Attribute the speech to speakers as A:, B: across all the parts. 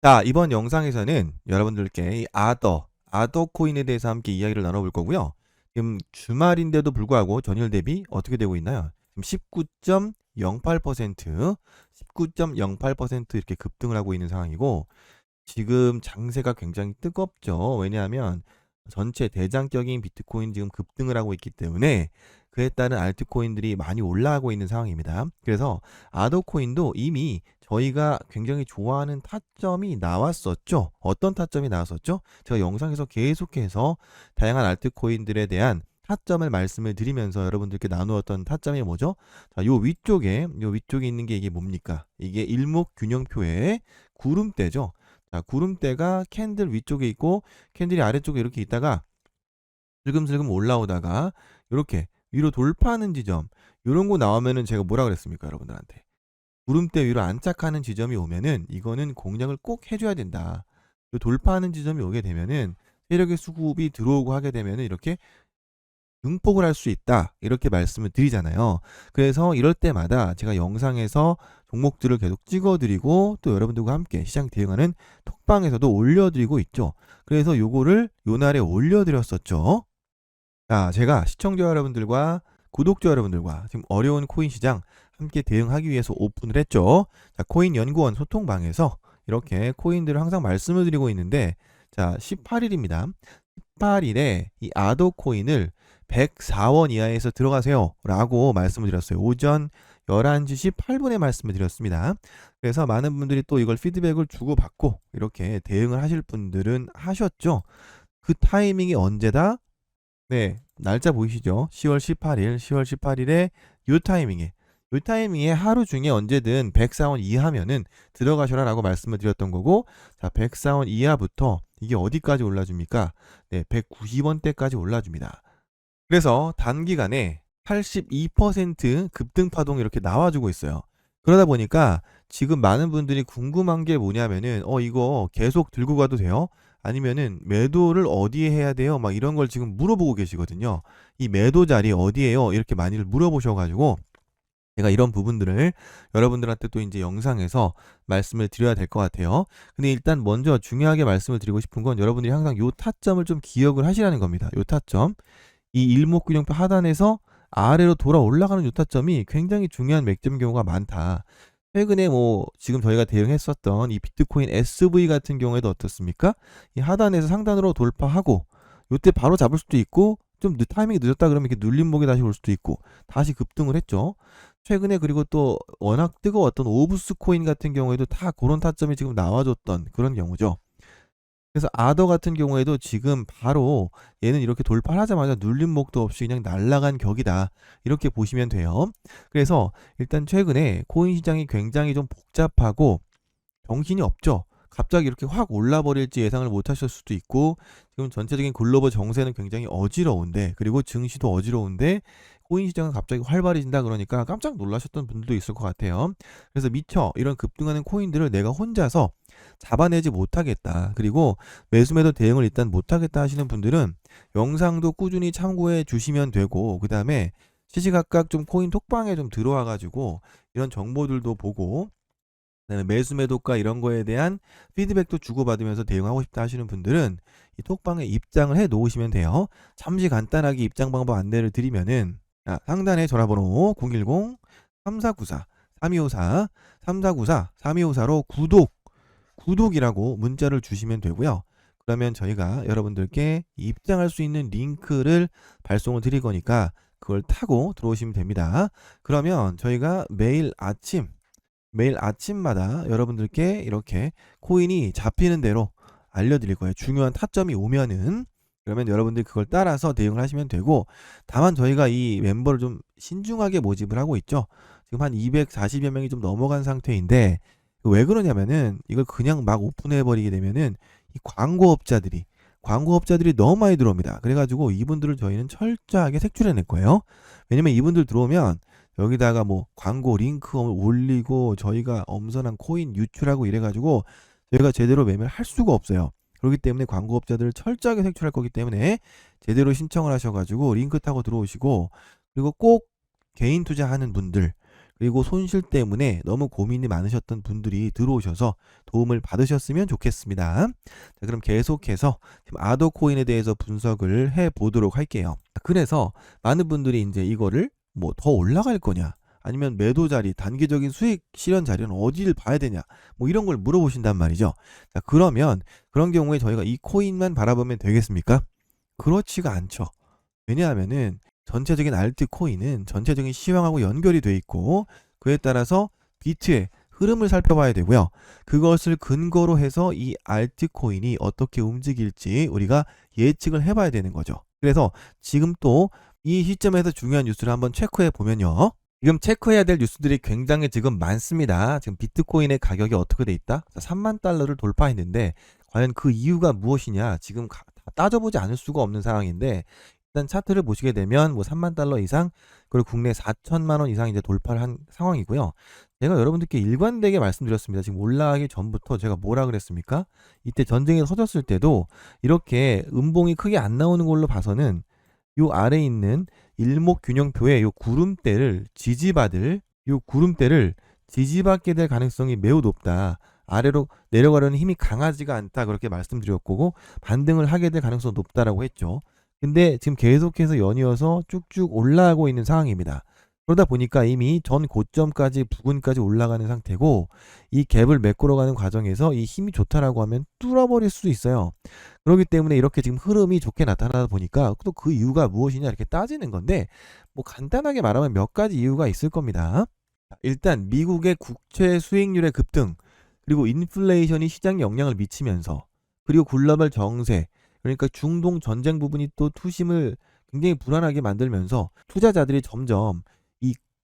A: 자, 이번 영상에서는 여러분들께 이 아더, 아더 코인에 대해서 함께 이야기를 나눠볼 거고요. 지금 주말인데도 불구하고 전일 대비 어떻게 되고 있나요? 지금 19.08%, 19.08% 이렇게 급등을 하고 있는 상황이고, 지금 장세가 굉장히 뜨겁죠. 왜냐하면 전체 대장격인 비트코인 지금 급등을 하고 있기 때문에 그에 따른 알트코인들이 많이 올라가고 있는 상황입니다. 그래서 아더코인도 이미 저희가 굉장히 좋아하는 타점이 나왔었죠. 어떤 타점이 나왔었죠? 제가 영상에서 계속해서 다양한 알트코인들에 대한 타점을 말씀을 드리면서 여러분들께 나누었던 타점이 뭐죠? 자, 요 위쪽에 요 위쪽에 있는 게 이게 뭡니까? 이게 일목균형표의 구름대죠. 자, 구름대가 캔들 위쪽에 있고 캔들이 아래쪽에 이렇게 있다가 슬금슬금 올라오다가 이렇게 위로 돌파하는 지점 이런 거 나오면은 제가 뭐라 그랬습니까 여러분들한테 구름대 위로 안착하는 지점이 오면은 이거는 공략을 꼭 해줘야 된다. 요 돌파하는 지점이 오게 되면은 세력의 수급이 들어오고 하게 되면은 이렇게 증폭을 할 수 있다. 이렇게 말씀을 드리잖아요. 그래서 이럴 때마다 제가 영상에서 종목들을 계속 찍어드리고 또 여러분들과 함께 시장 대응하는 톡방에서도 올려드리고 있죠. 그래서 요거를 요 날에 올려드렸었죠. 자, 제가 시청자 여러분들과 구독자 여러분들과 지금 어려운 코인 시장 함께 대응하기 위해서 오픈을 했죠. 자, 코인 연구원 소통방에서 이렇게 코인들을 항상 말씀을 드리고 있는데, 자, 18일입니다. 18일에 이 아도 코인을 104원 이하에서 들어가세요. 라고 말씀을 드렸어요. 오전 11시 18분에 말씀을 드렸습니다. 그래서 많은 분들이 또 이걸 피드백을 주고받고 이렇게 대응을 하실 분들은 하셨죠. 그 타이밍이 언제다? 네, 날짜 보이시죠? 10월 18일, 10월 18일에 요 타이밍에 요 타이밍에 하루 중에 언제든 104원 이하면은 들어가셔라 라고 말씀을 드렸던 거고 자, 104원 이하부터 이게 어디까지 올라줍니까? 네, 190원대까지 올라줍니다. 그래서 단기간에 82% 급등 파동이 이렇게 나와주고 있어요. 그러다 보니까 지금 많은 분들이 궁금한 게 뭐냐면은 어 이거 계속 들고 가도 돼요? 아니면은 매도를 어디에 해야 돼요? 막 이런 걸 지금 물어보고 계시거든요. 이 매도 자리 어디에요? 이렇게 많이들 물어보셔가지고 제가 이런 부분들을 여러분들한테 또 이제 영상에서 말씀을 드려야 될 것 같아요. 근데 일단 먼저 중요하게 말씀을 드리고 싶은 건 여러분들이 항상 요 타점을 좀 기억을 하시라는 겁니다. 요 타점. 이 일목균형표 하단에서 아래로 돌아 올라가는 요 타점이 굉장히 중요한 맥점 경우가 많다. 최근에 뭐 지금 저희가 대응했었던 이 비트코인 SV 같은 경우에도 어떻습니까? 이 하단에서 상단으로 돌파하고 요때 바로 잡을 수도 있고 좀 늦, 타이밍이 늦었다 그러면 이렇게 눌림목이 다시 올 수도 있고 다시 급등을 했죠. 최근에 그리고 또 워낙 뜨거웠던 오브스 코인 같은 경우에도 다 그런 타점이 지금 나와줬던 그런 경우죠. 그래서 아더 같은 경우에도 지금 바로 얘는 이렇게 돌파를 하자마자 눌림목도 없이 그냥 날아간 격이다. 이렇게 보시면 돼요. 그래서 일단 최근에 코인 시장이 굉장히 좀 복잡하고 정신이 없죠. 갑자기 이렇게 확 올라버릴지 예상을 못 하실 수도 있고 지금 전체적인 글로벌 정세는 굉장히 어지러운데 그리고 증시도 어지러운데 코인 시장은 갑자기 활발해진다 그러니까 깜짝 놀라셨던 분들도 있을 것 같아요. 그래서 미처 이런 급등하는 코인들을 내가 혼자서 잡아내지 못하겠다. 그리고 매수매도 대응을 일단 못하겠다 하시는 분들은 영상도 꾸준히 참고해 주시면 되고 그 다음에 시시각각 좀 코인 톡방에 좀 들어와 가지고 이런 정보들도 보고 그다음에 매수 매도가 이런 거에 대한 피드백도 주고받으면서 대응하고 싶다 하시는 분들은 이 톡방에 입장을 해 놓으시면 돼요. 잠시 간단하게 입장 방법 안내를 드리면은 자, 상단에 전화번호 010 3494 3254 3494 3254로 구독 구독이라고 문자를 주시면 되고요. 그러면 저희가 여러분들께 입장할 수 있는 링크를 발송을 드릴 거니까 그걸 타고 들어오시면 됩니다. 그러면 저희가 매일 아침 매일 아침마다 여러분들께 이렇게 코인이 잡히는 대로 알려드릴 거예요. 중요한 타점이 오면은 그러면 여러분들이 그걸 따라서 대응을 하시면 되고 다만 저희가 이 멤버를 좀 신중하게 모집을 하고 있죠. 지금 한 240여 명이 좀 넘어간 상태인데 왜 그러냐면은 이걸 그냥 막 오픈해 버리게 되면은 이 광고업자들이 광고업자들이 너무 많이 들어옵니다. 그래가지고 이분들을 저희는 철저하게 색출해낼 거예요. 왜냐면 이분들 들어오면 여기다가 뭐 광고 링크 올리고 저희가 엄선한 코인 유출하고 이래가지고 저희가 제대로 매매를 할 수가 없어요. 그렇기 때문에 광고업자들을 철저하게 색출할 거기 때문에 제대로 신청을 하셔가지고 링크 타고 들어오시고 그리고 꼭 개인 투자하는 분들 그리고 손실 때문에 너무 고민이 많으셨던 분들이 들어오셔서 도움을 받으셨으면 좋겠습니다. 자, 그럼 계속해서 지금 아더 코인에 대해서 분석을 해 보도록 할게요. 그래서 많은 분들이 이제 이거를 뭐 더 올라갈 거냐 아니면 매도 자리, 단기적인 수익 실현 자리는 어디를 봐야 되냐, 뭐 이런 걸 물어보신단 말이죠. 자, 그러면 그런 경우에 저희가 이 코인만 바라보면 되겠습니까? 그렇지가 않죠. 왜냐하면은 전체적인 알트 코인은 전체적인 시황하고 연결이 돼 있고 그에 따라서 비트의 흐름을 살펴봐야 되고요. 그것을 근거로 해서 이 알트 코인이 어떻게 움직일지 우리가 예측을 해봐야 되는 거죠. 그래서 지금 또 이 시점에서 중요한 뉴스를 한번 체크해 보면요. 지금 체크해야 될 뉴스들이 굉장히 지금 많습니다. 지금 비트코인의 가격이 어떻게 돼 있다? 3만 달러를 돌파했는데 과연 그 이유가 무엇이냐? 지금 따져보지 않을 수가 없는 상황인데 일단 차트를 보시게 되면 뭐 3만 달러 이상 그리고 국내 4천만 원 이상 이제 돌파를 한 상황이고요. 제가 여러분들께 일관되게 말씀드렸습니다. 지금 올라가기 전부터 제가 뭐라 그랬습니까? 이때 전쟁이 터졌을 때도 이렇게 음봉이 크게 안 나오는 걸로 봐서는 요 아래에 있는 일목균형표의 요 구름대를 지지받을 요 구름대를 지지받게 될 가능성이 매우 높다. 아래로 내려가려는 힘이 강하지가 않다. 그렇게 말씀드렸고 반등을 하게 될 가능성이 높다라고 했죠. 근데 지금 계속해서 연이어서 쭉쭉 올라가고 있는 상황입니다. 그러다 보니까 이미 전 고점까지 부근까지 올라가는 상태고 이 갭을 메꾸러가는 과정에서 이 힘이 좋다라고 하면 뚫어버릴 수 있어요. 그렇기 때문에 이렇게 지금 흐름이 좋게 나타나다 보니까 또 그 이유가 무엇이냐 이렇게 따지는 건데 뭐 간단하게 말하면 몇 가지 이유가 있을 겁니다. 일단 미국의 국채 수익률의 급등 그리고 인플레이션이 시장에 영향을 미치면서 그리고 글로벌 정세 그러니까 중동 전쟁 부분이 또 투심을 굉장히 불안하게 만들면서 투자자들이 점점 이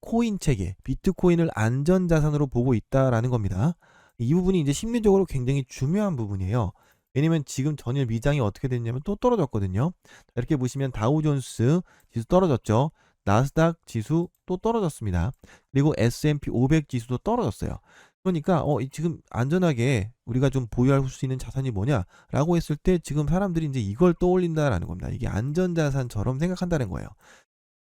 A: 코인 체계, 비트코인을 안전 자산으로 보고 있다라는 겁니다. 이 부분이 이제 심리적으로 굉장히 중요한 부분이에요. 왜냐면 지금 전일 미장이 어떻게 됐냐면 또 떨어졌거든요. 이렇게 보시면 다우존스 지수 떨어졌죠. 나스닥 지수 또 떨어졌습니다. 그리고 S&P 500 지수도 떨어졌어요. 그러니까 어이 지금 안전하게 우리가 좀 보유할 수 있는 자산이 뭐냐라고 했을 때 지금 사람들이 이제 이걸 떠올린다라는 겁니다. 이게 안전 자산처럼 생각한다는 거예요.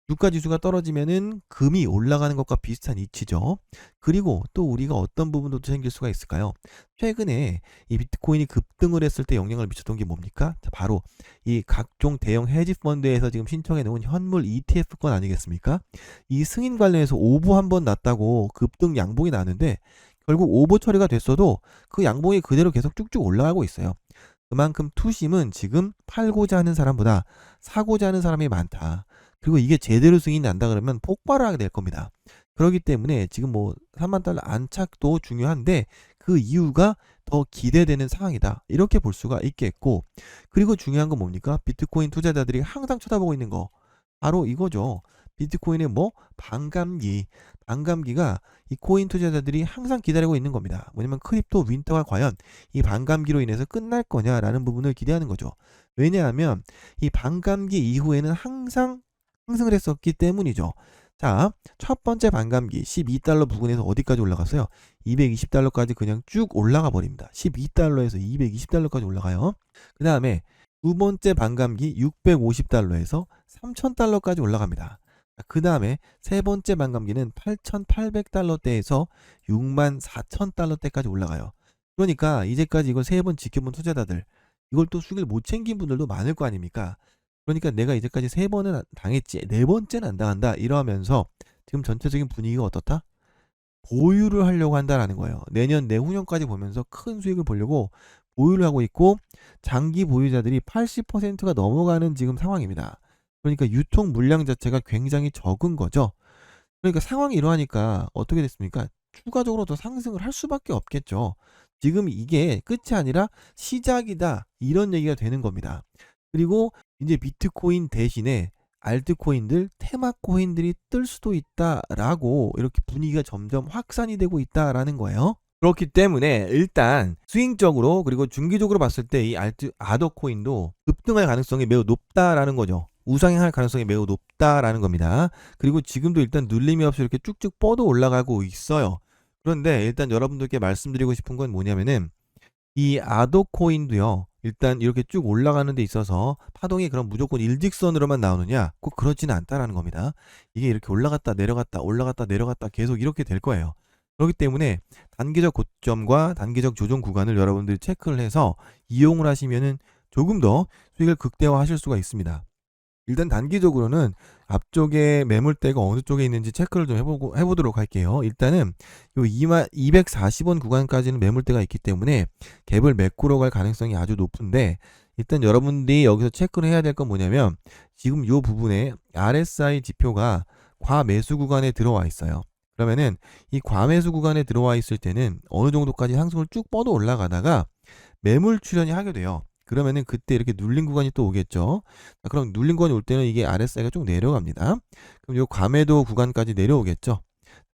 A: 주가 지수가 떨어지면은 금이 올라가는 것과 비슷한 이치죠. 그리고 또 우리가 어떤 부분도 생길 수가 있을까요? 최근에 이 비트코인이 급등을 했을 때 영향을 미쳤던 게 뭡니까? 자, 바로 이 각종 대형 헤지 펀드에서 지금 신청해 놓은 현물 ETF권 아니겠습니까? 이 승인 관련해서 오보 한 번 났다고 급등 양봉이 나는데 결국 오보 처리가 됐어도 그 양봉이 그대로 계속 쭉쭉 올라가고 있어요. 그만큼 투심은 지금 팔고자 하는 사람보다 사고자 하는 사람이 많다. 그리고 이게 제대로 승인이 난다 그러면 폭발을 하게 될 겁니다. 그렇기 때문에 지금 뭐 3만 달러 안착도 중요한데 그 이유가 더 기대되는 상황이다. 이렇게 볼 수가 있겠고 그리고 중요한 건 뭡니까? 비트코인 투자자들이 항상 쳐다보고 있는 거 바로 이거죠. 비트코인의 뭐 반감기, 반감기가 이 코인 투자자들이 항상 기다리고 있는 겁니다. 뭐냐면 크립토 윈터가 과연 이 반감기로 인해서 끝날 거냐라는 부분을 기대하는 거죠. 왜냐하면 이 반감기 이후에는 항상 상승을 했었기 때문이죠. 자, 첫 번째 반감기 12달러 부근에서 어디까지 올라갔어요? 220달러까지 그냥 쭉 올라가 버립니다. 12달러에서 220달러까지 올라가요. 그 다음에 두 번째 반감기 650달러에서 3000달러까지 올라갑니다. 그 다음에 세 번째 반감기는 8800달러대에서 64,000달러대까지 올라가요. 그러니까 이제까지 이걸 세 번 지켜본 투자자들 이걸 또 수익을 못 챙긴 분들도 많을 거 아닙니까? 그러니까 내가 이제까지 세 번은 안- 당했지 네 번째는 안 당한다 이러면서 지금 전체적인 분위기가 어떻다? 보유를 하려고 한다라는 거예요. 내년 내후년까지 보면서 큰 수익을 보려고 보유를 하고 있고 장기 보유자들이 80%가 넘어가는 지금 상황입니다. 그러니까 유통 물량 자체가 굉장히 적은 거죠. 그러니까 상황이 이러하니까 어떻게 됐습니까? 추가적으로 더 상승을 할 수밖에 없겠죠. 지금 이게 끝이 아니라 시작이다. 이런 얘기가 되는 겁니다. 그리고 이제 비트코인 대신에 알트코인들, 테마코인들이 뜰 수도 있다라고 이렇게 분위기가 점점 확산이 되고 있다라는 거예요. 그렇기 때문에 일단 스윙적으로 그리고 중기적으로 봤을 때 이 알트 아더 코인도 급등할 가능성이 매우 높다라는 거죠. 우상향할 가능성이 매우 높다라는 겁니다. 그리고 지금도 일단 눌림이 없이 이렇게 쭉쭉 뻗어 올라가고 있어요. 그런데 일단 여러분들께 말씀드리고 싶은 건 뭐냐면은 이 아더 코인도요. 일단 이렇게 쭉 올라가는 데 있어서 파동이 그럼 무조건 일직선으로만 나오느냐? 꼭 그렇지는 않다라는 겁니다. 이게 이렇게 올라갔다 내려갔다 올라갔다 내려갔다 계속 이렇게 될 거예요. 그렇기 때문에 단기적 고점과 단기적 조정 구간을 여러분들이 체크를 해서 이용을 하시면은 조금 더 수익을 극대화하실 수가 있습니다. 일단 단기적으로는 앞쪽에 매물대가 어느 쪽에 있는지 체크를 좀 해보고 해보도록 할게요. 일단은 요 2만 240원 구간까지는 매물대가 있기 때문에 갭을 메꾸러 갈 가능성이 아주 높은데 일단 여러분들이 여기서 체크를 해야 될 건 뭐냐면 지금 요 부분에 RSI 지표가 과매수 구간에 들어와 있어요. 그러면은 이 과매수 구간에 들어와 있을 때는 어느 정도까지 상승을 쭉 뻗어 올라가다가 매물 출현이 하게 돼요. 그러면은 그때 이렇게 눌린 구간이 또 오겠죠. 자, 그럼 눌린 구간이 올 때는 이게 RSI가 좀 내려갑니다. 그럼 요 과매도 구간까지 내려오겠죠.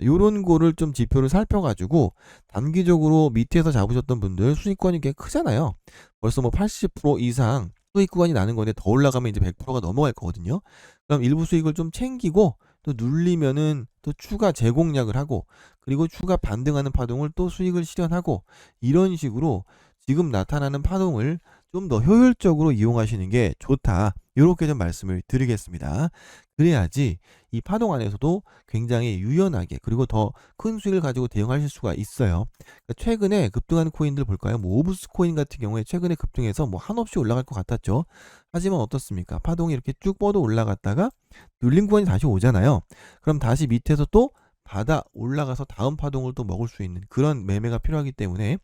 A: 요런 거를 좀 지표를 살펴가지고 단기적으로 밑에서 잡으셨던 분들 수익권이 꽤 크잖아요. 벌써 뭐 80% 이상 수익 구간이 나는 건데 더 올라가면 이제 100%가 넘어갈 거거든요. 그럼 일부 수익을 좀 챙기고 또 눌리면은 또 추가 재공략을 하고 그리고 추가 반등하는 파동을 또 수익을 실현하고 이런 식으로 지금 나타나는 파동을 좀 더 효율적으로 이용하시는 게 좋다. 이렇게 좀 말씀을 드리겠습니다. 그래야지 이 파동 안에서도 굉장히 유연하게 그리고 더 큰 수익을 가지고 대응하실 수가 있어요. 그러니까 최근에 급등하는 코인들 볼까요? 뭐 오브스 코인 같은 경우에 최근에 급등해서 뭐 한없이 올라갈 것 같았죠. 하지만 어떻습니까? 파동이 이렇게 쭉 뻗어 올라갔다가 눌린 구간이 다시 오잖아요. 그럼 다시 밑에서 또 받아 올라가서 다음 파동을 또 먹을 수 있는 그런 매매가 필요하기 때문에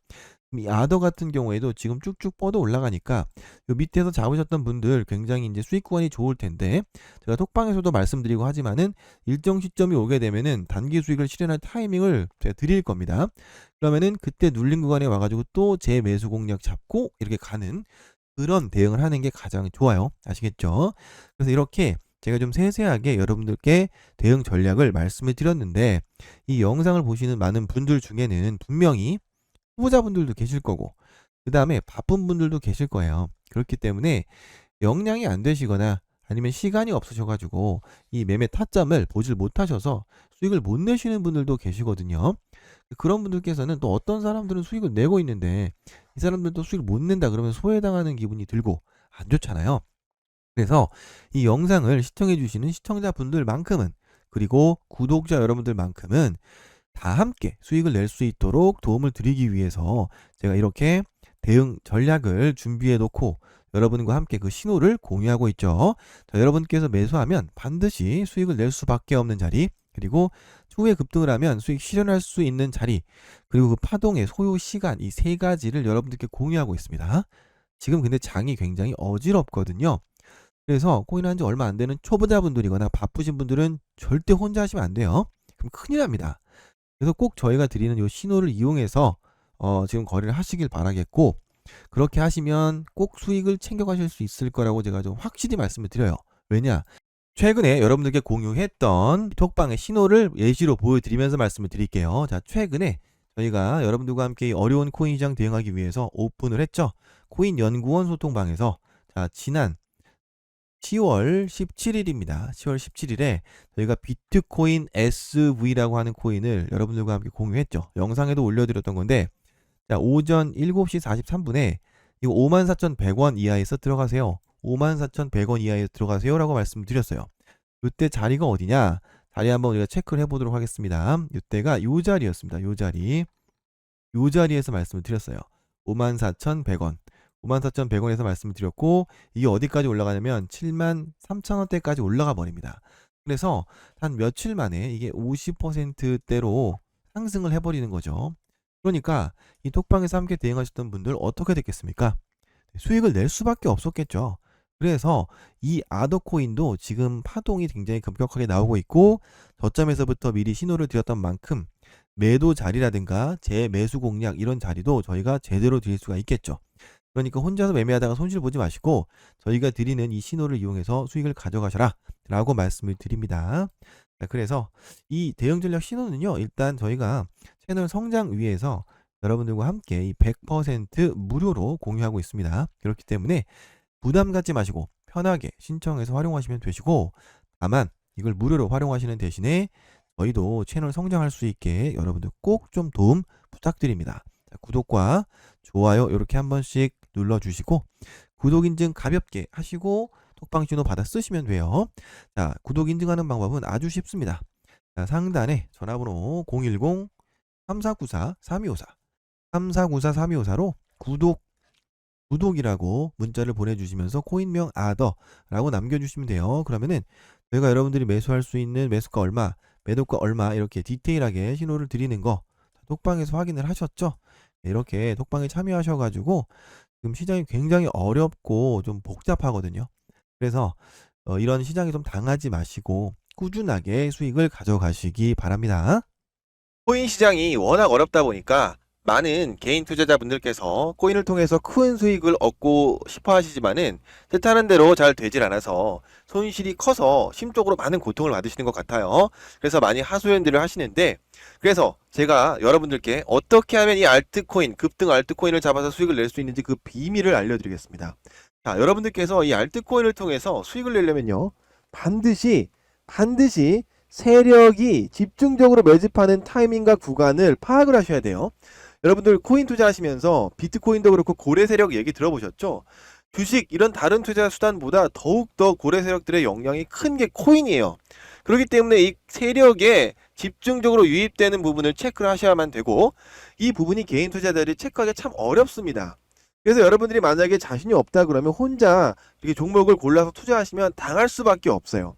A: 이 아더 같은 경우에도 지금 쭉쭉 뻗어 올라가니까 요 밑에서 잡으셨던 분들 굉장히 이제 수익 구간이 좋을 텐데 제가 톡방에서도 말씀드리고 하지만은 일정 시점이 오게 되면은 단기 수익을 실현할 타이밍을 제가 드릴 겁니다. 그러면은 그때 눌린 구간에 와가지고 또재 매수 공략 잡고 이렇게 가는 그런 대응을 하는 게 가장 좋아요. 아시겠죠? 그래서 이렇게 제가 좀 세세하게 여러분들께 대응 전략을 말씀을 드렸는데 이 영상을 보시는 많은 분들 중에는 분명히 후보자분들도 계실 거고 그 다음에 바쁜 분들도 계실 거예요. 그렇기 때문에 역량이 안 되시거나 아니면 시간이 없으셔가지고 이 매매 타점을 보질 못하셔서 수익을 못 내시는 분들도 계시거든요. 그런 분들께서는 또 어떤 사람들은 수익을 내고 있는데 이 사람들도 수익을 못 낸다 그러면 소외당하는 기분이 들고 안 좋잖아요. 그래서 이 영상을 시청해 주시는 시청자분들만큼은 그리고 구독자 여러분들만큼은 다 함께 수익을 낼 수 있도록 도움을 드리기 위해서 제가 이렇게 대응 전략을 준비해 놓고 여러분과 함께 그 신호를 공유하고 있죠. 자, 여러분께서 매수하면 반드시 수익을 낼 수밖에 없는 자리, 그리고 추후에 급등을 하면 수익 실현할 수 있는 자리, 그리고 그 파동의 소요 시간 이 세 가지를 여러분들께 공유하고 있습니다. 지금 근데 장이 굉장히 어지럽거든요. 그래서 코인 한 지 얼마 안 되는 초보자분들이거나 바쁘신 분들은 절대 혼자 하시면 안 돼요. 그럼 큰일 납니다. 그래서 꼭 저희가 드리는 이 신호를 이용해서 어, 지금 거래를 하시길 바라겠고 그렇게 하시면 꼭 수익을 챙겨가실 수 있을 거라고 제가 좀 확실히 말씀을 드려요. 왜냐? 최근에 여러분들께 공유했던 톡방의 신호를 예시로 보여드리면서 말씀을 드릴게요. 자, 최근에 저희가 여러분들과 함께 어려운 코인 시장 대응하기 위해서 오픈을 했죠. 코인 연구원 소통방에서 자, 지난 10월 17일입니다. 10월 17일에 저희가 비트코인 SV라고 하는 코인을 여러분들과 함께 공유했죠. 영상에도 올려드렸던 건데 자, 오전 7시 43분에 이거 54,100원 이하에서 들어가세요. 54,100원 이하에 들어가세요. 라고 말씀드렸어요. 이때 자리가 어디냐? 자리 한번 우리가 체크를 해보도록 하겠습니다. 이때가 요 자리였습니다. 요 자리. 요 자리에서 말씀을 드렸어요. 54,100원. 54,100원에서 말씀을 드렸고 이게 어디까지 올라가냐면 7만 3천원대까지 올라가 버립니다. 그래서 한 며칠 만에 이게 50%대로 상승을 해버리는 거죠. 그러니까 이 톡방에서 함께 대응하셨던 분들 어떻게 됐겠습니까? 수익을 낼 수밖에 없었겠죠. 그래서 이 아더코인도 지금 파동이 굉장히 급격하게 나오고 있고 저점에서부터 미리 신호를 드렸던 만큼 매도 자리라든가 재매수 공략 이런 자리도 저희가 제대로 드릴 수가 있겠죠. 그러니까 혼자서 매매하다가 손실 보지 마시고 저희가 드리는 이 신호를 이용해서 수익을 가져가셔라 라고 말씀을 드립니다. 그래서 이 대응 전략 신호는요 일단 저희가 채널 성장 위해서 여러분들과 함께 이100% 무료로 공유하고 있습니다. 그렇기 때문에 부담 갖지 마시고 편하게 신청해서 활용하시면 되시고 다만 이걸 무료로 활용하시는 대신에 저희도 채널 성장할 수 있게 여러분들 꼭 좀 도움 부탁드립니다. 구독과 좋아요 이렇게 한 번씩 눌러주시고 구독 인증 가볍게 하시고 톡방 신호 받아 쓰시면 돼요. 자, 구독 인증하는 방법은 아주 쉽습니다. 자, 상단에 전화번호 010 3494 3254 3494 3254로 구독 구독이라고 문자를 보내주시면서 코인명 아더라고 남겨주시면 돼요. 그러면은 저희가 여러분들이 매수할 수 있는 매수가 얼마, 매도가 얼마 이렇게 디테일하게 신호를 드리는 거 톡방에서 확인을 하셨죠? 네, 이렇게 톡방에 참여하셔가지고 지금 시장이 굉장히 어렵고 좀 복잡하거든요. 그래서 어, 이런 시장에 좀 당하지 마시고 꾸준하게 수익을 가져가시기 바랍니다.
B: 코인 시장이 워낙 어렵다 보니까 많은 개인 투자자분들께서 코인을 통해서 큰 수익을 얻고 싶어 하시지만은 뜻하는 대로 잘 되질 않아서 손실이 커서 심적으로 많은 고통을 받으시는 것 같아요. 그래서 많이 하소연들을 하시는데 그래서 제가 여러분들께 어떻게 하면 이 알트코인, 급등 알트코인을 잡아서 수익을 낼 수 있는지 그 비밀을 알려드리겠습니다. 자, 여러분들께서 이 알트코인을 통해서 수익을 내려면요. 반드시, 반드시 세력이 집중적으로 매집하는 타이밍과 구간을 파악을 하셔야 돼요. 여러분들 코인 투자하시면서 비트코인도 그렇고 고래 세력 얘기 들어보셨죠? 주식 이런 다른 투자 수단보다 더욱더 고래 세력들의 영향이 큰 게 코인이에요. 그렇기 때문에 이 세력에 집중적으로 유입되는 부분을 체크를 하셔야만 되고 이 부분이 개인 투자자들이 체크하기 참 어렵습니다. 그래서 여러분들이 만약에 자신이 없다 그러면 혼자 이렇게 종목을 골라서 투자하시면 당할 수밖에 없어요.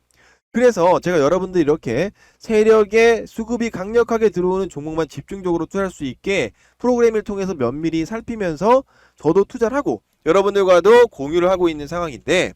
B: 그래서 제가 여러분들 이렇게 세력의 수급이 강력하게 들어오는 종목만 집중적으로 투자할 수 있게 프로그램을 통해서 면밀히 살피면서 저도 투자를 하고 여러분들과도 공유를 하고 있는 상황인데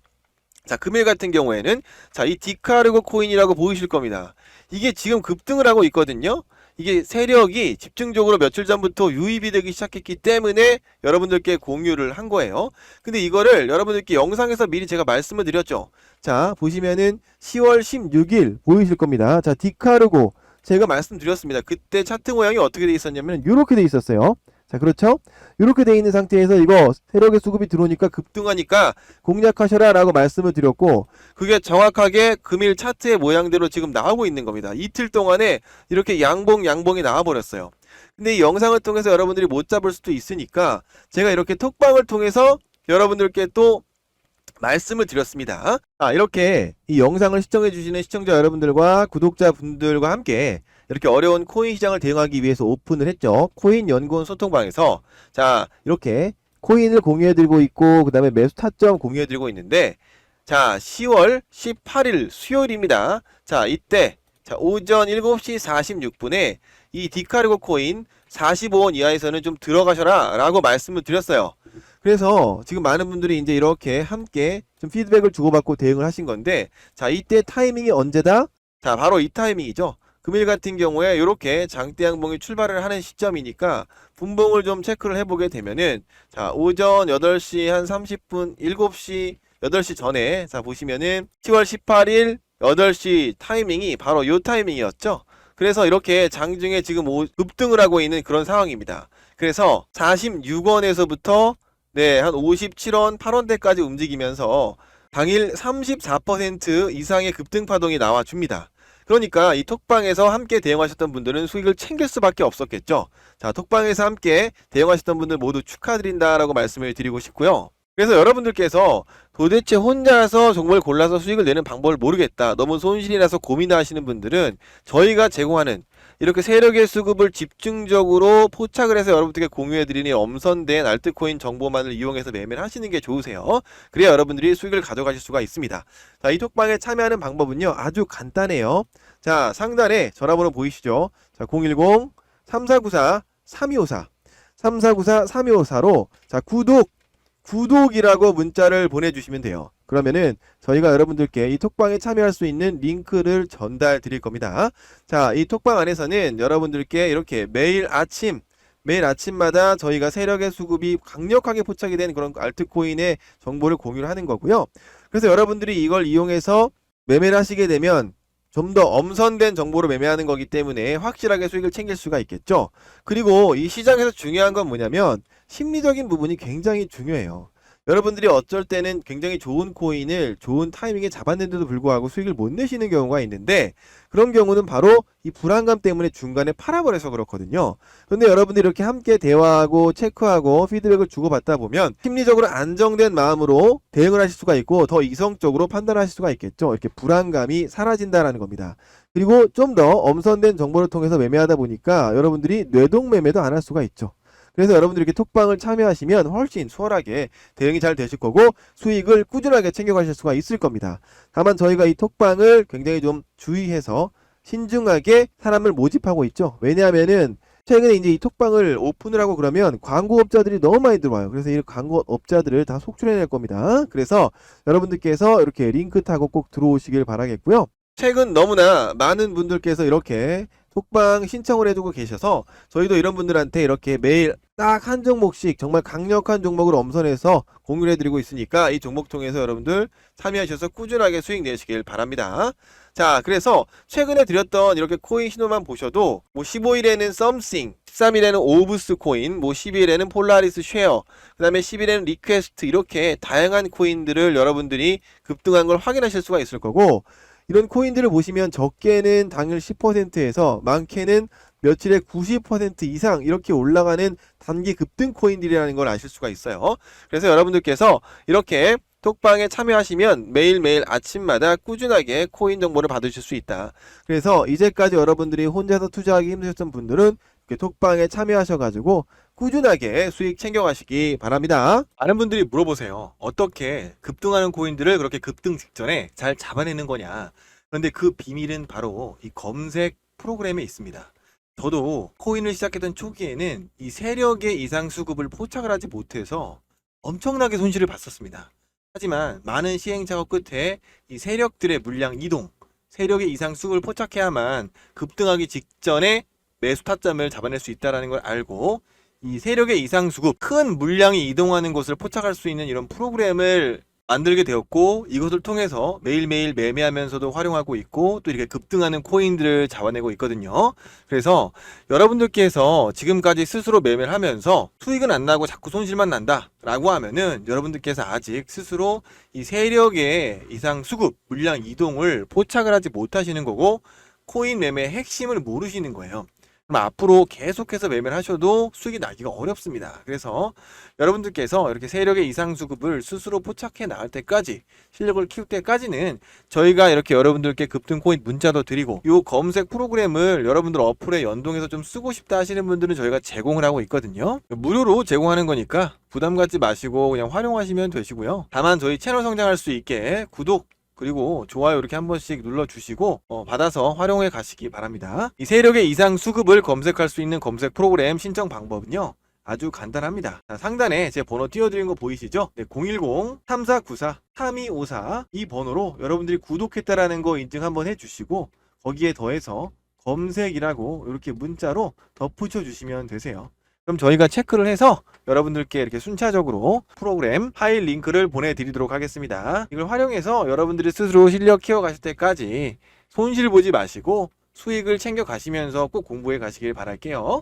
B: 자 금일 같은 경우에는 자 이 디카르고 코인이라고 보이실 겁니다. 이게 지금 급등을 하고 있거든요. 이게 세력이 집중적으로 며칠 전부터 유입이 되기 시작했기 때문에 여러분들께 공유를 한 거예요. 근데 이거를 여러분들께 영상에서 미리 제가 말씀을 드렸죠. 자, 보시면은 10월 16일 보이실 겁니다. 자, 디카르고 제가 말씀드렸습니다. 그때 차트 모양이 어떻게 돼 있었냐면 이렇게 돼 있었어요. 자, 그렇죠? 이렇게 돼 있는 상태에서 이거 세력의 수급이 들어오니까 급등하니까 공략하셔라 라고 말씀을 드렸고 그게 정확하게 금일 차트의 모양대로 지금 나오고 있는 겁니다. 이틀 동안에 이렇게 양봉 양봉이 나와 버렸어요. 근데 이 영상을 통해서 여러분들이 못 잡을 수도 있으니까 제가 이렇게 톡방을 통해서 여러분들께 또 말씀을 드렸습니다. 아, 이렇게 이 영상을 시청해 주시는 시청자 여러분들과 구독자분들과 함께 이렇게 어려운 코인 시장을 대응하기 위해서 오픈을 했죠. 코인 연구원 소통방에서 자, 이렇게 코인을 공유해 드리고 있고 그 다음에 매수 타점 공유해 드리고 있는데 자, 10월 18일 수요일입니다. 자, 이때 자, 오전 7시 46분에 이 디카르고 코인 45원 이하에서는 좀 들어가셔라 라고 말씀을 드렸어요. 그래서 지금 많은 분들이 이제 이렇게 함께 좀 피드백을 주고받고 대응을 하신 건데 자 이때 타이밍이 언제다? 자 바로 이 타이밍이죠. 금일 같은 경우에 이렇게 장대 양봉이 출발을 하는 시점이니까 분봉을 좀 체크를 해보게 되면은 자 오전 8시 한 30분 7시 8시 전에 자 보시면은 10월 18일 8시 타이밍이 바로 요 타이밍이었죠. 그래서 이렇게 장중에 지금 오- 급등을 하고 있는 그런 상황입니다. 그래서 46원에서부터 네, 한 57원, 8원대까지 움직이면서 당일 34% 이상의 급등 파동이 나와 줍니다. 그러니까 이 톡방에서 함께 대응하셨던 분들은 수익을 챙길 수밖에 없었겠죠. 자, 톡방에서 함께 대응하셨던 분들 모두 축하드린다라고 말씀을 드리고 싶고요. 그래서 여러분들께서 도대체 혼자서 종목을 골라서 수익을 내는 방법을 모르겠다. 너무 손실이 나서 고민하시는 분들은 저희가 제공하는 이렇게 세력의 수급을 집중적으로 포착을 해서 여러분들께 공유해드리는 엄선된 알트코인 정보만을 이용해서 매매를 하시는 게 좋으세요. 그래야 여러분들이 수익을 가져가실 수가 있습니다. 자, 이 톡방에 참여하는 방법은요, 아주 간단해요. 자, 상단에 전화번호 보이시죠? 자, 010-3494-3254. 3494-3254로, 자, 구독, 구독이라고 문자를 보내주시면 돼요. 그러면은 저희가 여러분들께 이 톡방에 참여할 수 있는 링크를 전달 드릴 겁니다. 자, 이 톡방 안에서는 여러분들께 이렇게 매일 아침, 매일 아침마다 저희가 세력의 수급이 강력하게 포착이 된 그런 알트코인의 정보를 공유를 하는 거고요. 그래서 여러분들이 이걸 이용해서 매매를 하시게 되면 좀 더 엄선된 정보로 매매하는 거기 때문에 확실하게 수익을 챙길 수가 있겠죠. 그리고 이 시장에서 중요한 건 뭐냐면 심리적인 부분이 굉장히 중요해요. 여러분들이 어쩔 때는 굉장히 좋은 코인을 좋은 타이밍에 잡았는데도 불구하고 수익을 못 내시는 경우가 있는데 그런 경우는 바로 이 불안감 때문에 중간에 팔아버려서 그렇거든요. 근데 여러분들이 이렇게 함께 대화하고 체크하고 피드백을 주고받다 보면 심리적으로 안정된 마음으로 대응을 하실 수가 있고 더 이성적으로 판단하실 수가 있겠죠. 이렇게 불안감이 사라진다라는 겁니다. 그리고 좀 더 엄선된 정보를 통해서 매매하다 보니까 여러분들이 뇌동 매매도 안 할 수가 있죠. 그래서 여러분들이 이렇게 톡방을 참여하시면 훨씬 수월하게 대응이 잘 되실 거고 수익을 꾸준하게 챙겨가실 수가 있을 겁니다. 다만 저희가 이 톡방을 굉장히 좀 주의해서 신중하게 사람을 모집하고 있죠. 왜냐하면은 최근에 이제 이 톡방을 오픈을 하고 그러면 광고업자들이 너무 많이 들어와요. 그래서 이 광고업자들을 다 속출해낼 겁니다. 그래서 여러분들께서 이렇게 링크 타고 꼭 들어오시길 바라겠고요. 최근 너무나 많은 분들께서 이렇게 톡방 신청을 해두고 계셔서 저희도 이런 분들한테 이렇게 매일 딱 한 종목씩 정말 강력한 종목을 엄선해서 공유를 해드리고 있으니까 이 종목 통해서 여러분들 참여하셔서 꾸준하게 수익 내시길 바랍니다. 자, 그래서 최근에 드렸던 이렇게 코인 신호만 보셔도 뭐 15일에는 썸씽, 13일에는 오브스 코인, 뭐 12일에는 폴라리스 쉐어, 그 다음에 10일에는 리퀘스트 이렇게 다양한 코인들을 여러분들이 급등한 걸 확인하실 수가 있을 거고 이런 코인들을 보시면 적게는 당일 10%에서 많게는 며칠에 90% 이상 이렇게 올라가는 단기 급등 코인들이라는 걸 아실 수가 있어요. 그래서 여러분들께서 이렇게 톡방에 참여하시면 매일매일 아침마다 꾸준하게 코인 정보를 받으실 수 있다. 그래서 이제까지 여러분들이 혼자서 투자하기 힘드셨던 분들은 톡방에 참여하셔가지고 꾸준하게 수익 챙겨가시기 바랍니다. 많은 분들이 물어보세요. 어떻게 급등하는 코인들을 그렇게 급등 직전에 잘 잡아내는 거냐. 그런데 그 비밀은 바로 이 검색 프로그램에 있습니다. 저도 코인을 시작했던 초기에는 이 세력의 이상 수급을 포착을 하지 못해서 엄청나게 손실을 봤었습니다. 하지만 많은 시행 작업 끝에 이 세력들의 물량 이동, 세력의 이상 수급을 포착해야만 급등하기 직전에 매수 타점을 잡아낼 수 있다는 걸 알고 이 세력의 이상 수급, 큰 물량이 이동하는 곳을 포착할 수 있는 이런 프로그램을 만들게 되었고 이것을 통해서 매일매일 매매하면서도 활용하고 있고 또 이렇게 급등하는 코인들을 잡아내고 있거든요. 그래서 여러분들께서 지금까지 스스로 매매를 하면서 수익은 안 나고 자꾸 손실만 난다 라고 하면은 여러분들께서 아직 스스로 이 세력의 이상 수급, 물량 이동을 포착을 하지 못하시는 거고 코인 매매의 핵심을 모르시는 거예요. 앞으로 계속해서 매매를 하셔도 수익이 나기가 어렵습니다. 그래서 여러분들께서 이렇게 세력의 이상 수급을 스스로 포착해 나갈 때까지 실력을 키울 때까지는 저희가 이렇게 여러분들께 급등 코인 문자도 드리고 이 검색 프로그램을 여러분들 어플에 연동해서 좀 쓰고 싶다 하시는 분들은 저희가 제공을 하고 있거든요. 무료로 제공하는 거니까 부담 갖지 마시고 그냥 활용하시면 되시고요. 다만 저희 채널 성장할 수 있게 구독 그리고 좋아요 이렇게 한 번씩 눌러주시고 어, 받아서 활용해 가시기 바랍니다. 이 세력의 이상 수급을 검색할 수 있는 검색 프로그램 신청 방법은요. 아주 간단합니다. 자, 상단에 제 번호 띄워드린 거 보이시죠? 네, 010-3494-3254 이 번호로 여러분들이 구독했다라는 거 인증 한번 해주시고 거기에 더해서 검색이라고 이렇게 문자로 덧붙여 주시면 되세요. 그럼 저희가 체크를 해서 여러분들께 이렇게 순차적으로 프로그램 파일 링크를 보내드리도록 하겠습니다. 이걸 활용해서 여러분들이 스스로 실력 키워가실 때까지 손실 보지 마시고 수익을 챙겨 가시면서 꼭 공부해 가시길 바랄게요.